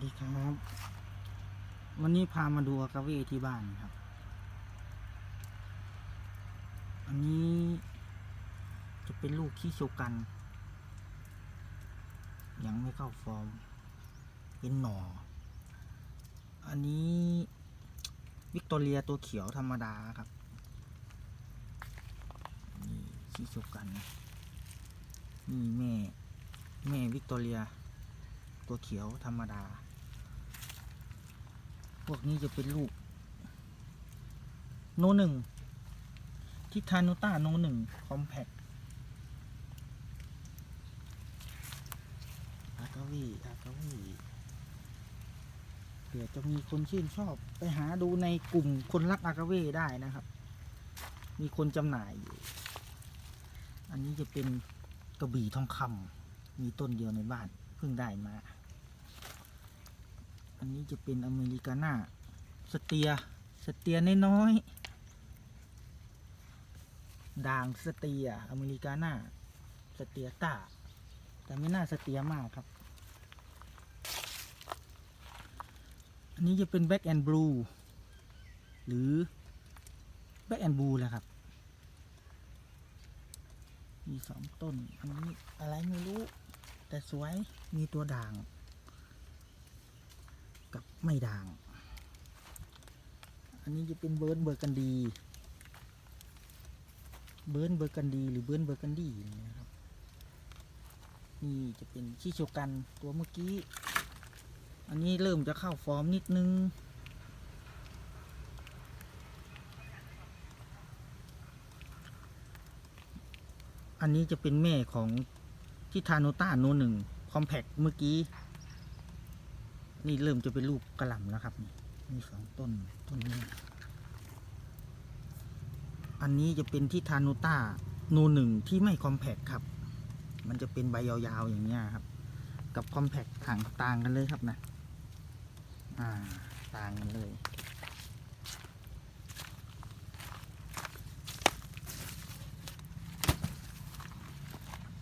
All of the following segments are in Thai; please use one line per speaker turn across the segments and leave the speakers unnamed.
วัสดีครับ วันนี้พามาดูอากาเวที่บ้านครับ อันนี้จะเป็นลูกขี้โชกัน ยังไม่เข้าฟอร์ม เป็นหน่อ อันนี้วิกตอเรียตัวเขียวธรรมดาครับ นี่ขี้โชกัน นี่แม่ แม่วิกตอเรียตัวเขียวธรรมดา วกนี้จะเป็นลูก โนหนึ่งทิทานุต้าโนหนึ่งคอมแพคอากาวีอากาวีเผื่อจะมีคนชื่นชอบไปหาดูในกลุ่มคนรักอากาเวได้นะครับ มีคนจำหน่ายอยู่ อันนี้จะเป็นกระบี่ทองคำมีต้นเดียวในบ้าน เพิ่งได้มา อันนี้จะเป็นอเมริกาน่าสเตีย สเตียน้อยๆด่างสเตีย อเมริกาน่าสเตียต้า แต่ไม่น่าสเตียมากครับ อันนี้จะเป็นแบ็กแอนด์บลูหรือแบ็กแอนด์บลูแหละครับ มีสองต้น อันนี้อะไรไม่รู้ แต่สวยมีตัวด่าง กับไม่ด่าง อันนี้จะเป็นเบิร์นเบอร์กันดี เบิร์นเบอร์กันดีหรือเบิร์นเบอร์กันดีนี่นะครับ นี่จะเป็นขี้โชกันตัวเมื่อกี้ อันนี้เริ่มจะเข้าฟอร์มนิดนึงอันนี้จะเป็นแม่ของที่ทาโนต้าโนหนึ่งคอมแพคเมื่อกี้ นี่เริ่มจะเป็นลูกกระหล่ำแล้วครับ นี่สองต้นต้นนี้ อันนี้จะเป็นที่ทานุต้าโนหนึ่งที่ไม่คอมแพคครับ มันจะเป็นใบยาวๆอย่างเงี้ยครับ กับคอมแพคห่างต่างกันเลยครับนะ อ่า ต่างกันเลย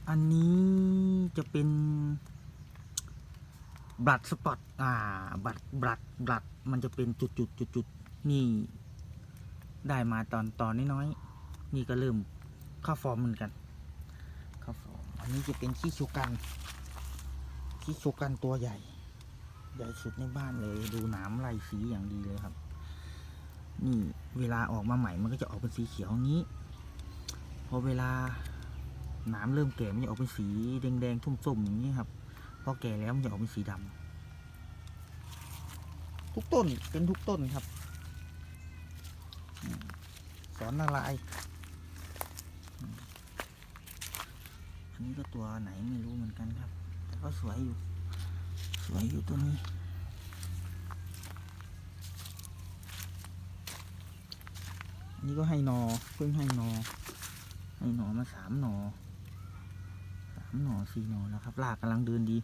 อันนี้จะเป็น บลัดสปอตอ่าบัตรบลัดบลัดมันจะเป็นจุดจุดจุดจุดๆนี่ ได้มาตอนตอนน้อยๆนี่ก็เริ่มเข้าฟอร์มเหมือนกันเข้าฟอร์มอันนี้จะเป็นขี้ชูกันขี้ชูกันตัวใหญ่ ใหญ่สุดในบ้านเลยดูหนามลายสีอย่างดีเลยครับ นี่เวลาออกมาใหม่มันก็จะออกเป็นสีเขียวอย่างนี้พอเวลาหนามเริ่มแก่มันจะออกเป็นสีแดงๆส้มๆอย่างนี้ครับ อแก่แล้วมันจะออกเป็นสีดำทุกต้นเป็นทุกต้นครับสอนอะไรอืมอันนี้ก็ตัวไหนไม่รู้เหมือนกันครับ แต่ก็สวยอยู่ สวยอยู่ตัวนี้อันนี้ก็ให้นอเพิ่งให้นอให้หนอมาสามหนอ หนอสี่หนอแล้วครับลากกำลังเดินดี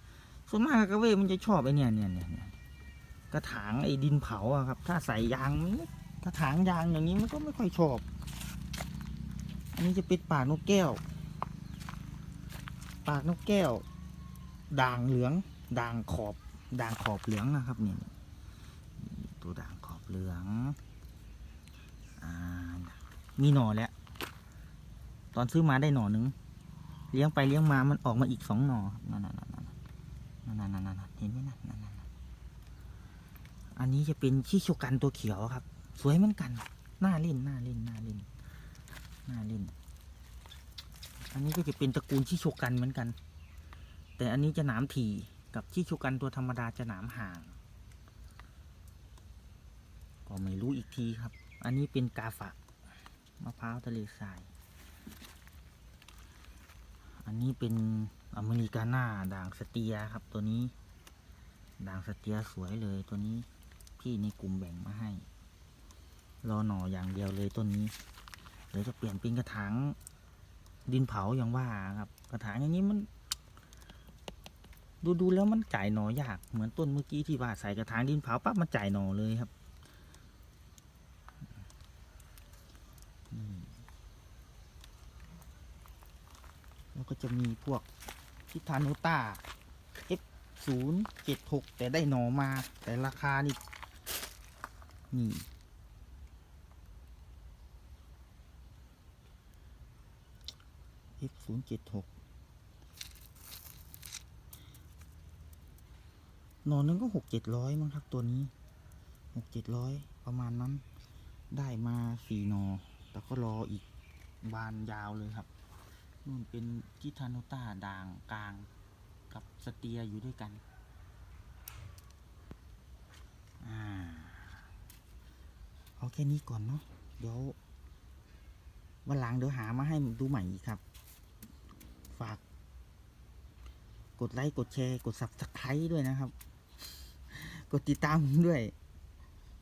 ส่วนมากกระเวมันจะชอบไอ้เนี่ยเนี่ยเนี่ยเนี่ยกระถางไอ้ดินเผาอะครับ ถ้าใส่ยางมันกระถางยางอย่างนี้มันก็ไม่ค่อยชอบ อันนี้จะเป็นปากนกแก้ว ปากนกแก้ว ด่างเหลือง ด่างขอบ ด่างขอบเหลืองนะครับเนี่ยตัวด่างขอบเหลืองอ่ามีหน่อแล้ว ตอนซื้อมาได้หน่อหนึ่ง เลี้ยงไปเลี้ยงมามันออกมาอีกสองหน่อนั่นนั่นนั่นนเห็นไหมนั่นนอันนี้จะเป็นชิโชกันตัวเขียวครับ สวยเหมือนกันหน้าเล่นหน้าเล่นหน้าเล่นหน้าเล่น อันนี้ก็จะเป็นตระกูลชิโชกันเหมือนกัน แต่อันนี้จะหนามถี่กับชิโชกันตัวธรรมดาจะหนามห่างก็ไม่รู้อีกทีครับ อันนี้เป็นกาฝะมะพร้าวทะเลทราย อันนี้เป็นอเมริกาน่าด่างสเตียครับตัวนี้ ด่างสเตียสวยเลยตัวนี้ที่ในกลุ่มแบ่งมาให้ รอหน่ออย่างเดียวเลยต้นนี้เดี๋ยวจะเปลี่ยนเป็นกระถางดินเผาอย่างว่าครับ กระถางอย่างนี้มัน ดูดูแล้วมันจ่ายหน่อยากเหมือนต้นเมื่อกี้ที่ว่าใส่กระถางดินเผาปั๊บมันจ่ายหน่อเลยครับ แล้วก็จะมีพวกทิทานุต้าเอฟศูนย์เจ็ดหกแต่ได้หนอมา แต่ราคานี่นี่ F ศูนย์เจ็ดหกนอนนึงก็หกเจ็ดร้อยมั้งครับตัวนี้หกเจ็ดร้อยประมาณนั้น ได้มาสี่หนอ แต่ก็รออีกบานยาวเลยครับ นู่นเป็นทิทานุต้าด่างกลางกับสเตียอยู่ด้วยกัน อ่า เอาแค่นี้ก่อนเนาะ เดี๋ยววันหลังเดี๋ยวหามาให้ดูใหม่อีกครับ ฝาก กดไลค์ กดแชร์ กด subscribe ด้วยนะครับ กดติดตามด้วย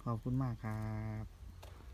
ขอบคุณมากครับ